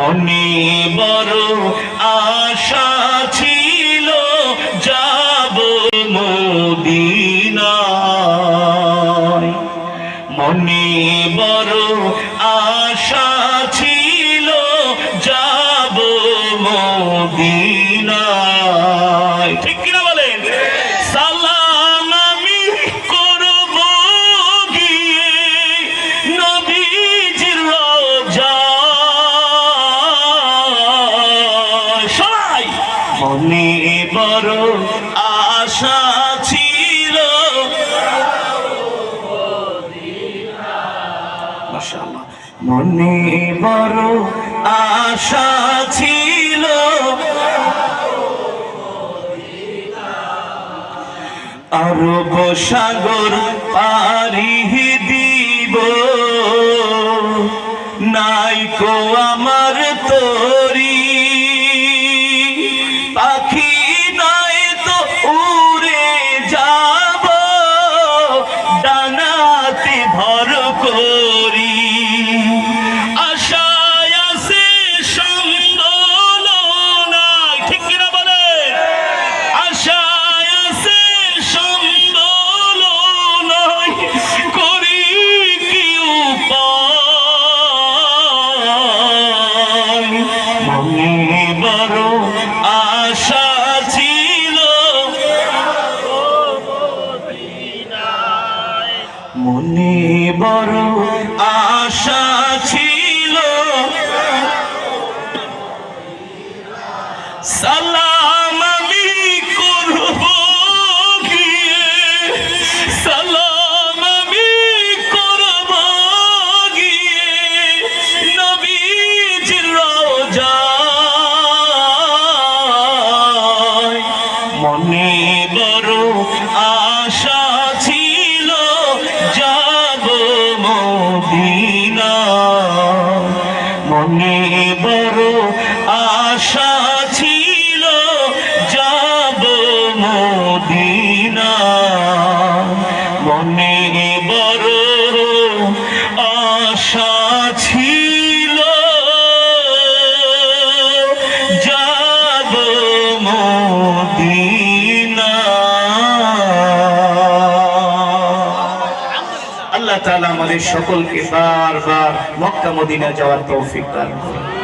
মনে বড় আশা ছিল, যাব মদিনায়। মনে বড় আশা ছিল, যাব মদিনায়। ঠিক কিনা বলেন? মনে বড় আশা ছিল। আরব সাগর পারি দিব। নাইকো আমার আশা ছিল। মনে বড় আশা ছিল। মনে বড় আশা আল্লাহ তাআলা আমাদের সকলকে বারবার মক্কা মদিনা যাওয়ার তৌফিক দান করুন।